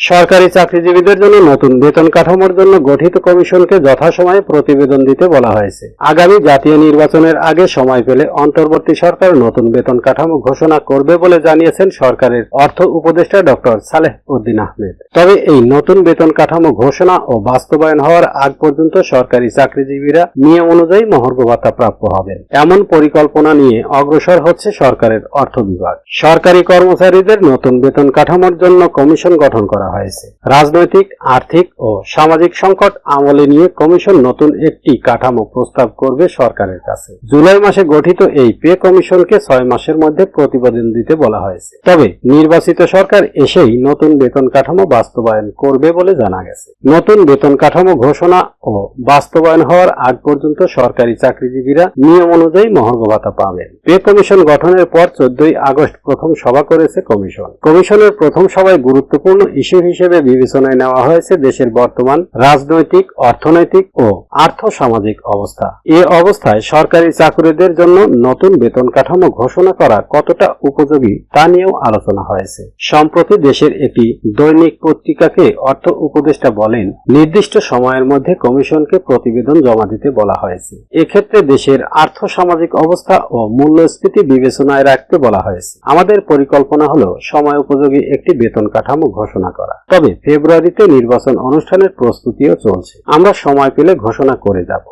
সরকারি চাকরিজীবীদের জন্য নতুন বেতন কাঠামোর জন্য গঠিত কমিশনকে যথাসময়ে প্রতিবেদন দিতে বলা হয়েছে। আগামী জাতীয় নির্বাচনের আগে সময় পেলে অন্তর্বর্তী সরকার নতুন বেতন কাঠামো ঘোষণা করবে বলে জানিয়েছেন সরকারের অর্থ উপদেষ্টা ডক্টর সালেহ উদ্দিন আহমেদ। তবে এই নতুন বেতন কাঠামো ঘোষণা ও বাস্তবায়ন হওয়ার আগ পর্যন্ত সরকারি চাকরিজীবীরা নিয়ম অনুযায়ী মহর্ঘ ভাতা প্রাপ্য হবেন। এমন পরিকল্পনা নিয়ে অগ্রসর হচ্ছে সরকারের অর্থ বিভাগ। সরকারি কর্মচারীদের নতুন বেতন কাঠামোর জন্য কমিশন গঠন করা হয়েছে। রাজনৈতিক, আর্থিক ও সামাজিক সংকট আমলে নিয়ে কমিশন নতুন একটি কাঠামো প্রস্তাব করবে সরকারের কাছে। জুলাই মাসে গঠিত এই পে কমিশনকে ছয় মাসের মধ্যে প্রতিবেদন দিতে বলা হয়েছে। তবে নির্বাচিত সরকার এসেই নতুন বেতন কাঠামো বাস্তবায়ন করবে বলে জানা গেছে। নতুন বেতন কাঠামো ঘোষণা ও বাস্তবায়ন হওয়ার আগ পর্যন্ত সরকারি চাকরিজীবীরা নিয়ম অনুযায়ী মহর্ঘ ভাতা পাবেন। পে কমিশন গঠনের পর চোদ্দই আগস্ট প্রথম সভা করেছে কমিশন। কমিশনের প্রথম সভায় গুরুত্বপূর্ণ ইস্যু হিসেবে বিবেচনায় নেওয়া হয়েছে দেশের বর্তমান রাজনৈতিক, অর্থনৈতিক ও আর্থ সামাজিক অবস্থা। এ অবস্থায় সরকারি চাকরিদের জন্য নতুন বেতন কাঠামো ঘোষণা করা কতটা উপযোগী তা নিয়েও আলোচনা হয়েছে। সম্প্রতি দেশের একটি দৈনিক পত্রিকাকে অর্থ উপদেষ্টা বলেন, নির্দিষ্ট সময়ের মধ্যে কমিশনকে প্রতিবেদন জমা দিতে বলা হয়েছে। এক্ষেত্রে দেশের আর্থ সামাজিক অবস্থা ও মূল্যস্ফীতি বিবেচনায় রাখতে বলা হয়েছে। আমাদের পরিকল্পনা হলো সময় উপযোগী একটি বেতন কাঠামো ঘোষণা করা। তবে ফেব্রুয়ারিতে নির্বাচন অনুষ্ঠানের প্রস্তুতিও চলছে। আমরা সময় পেলে ঘোষণা করে যাব।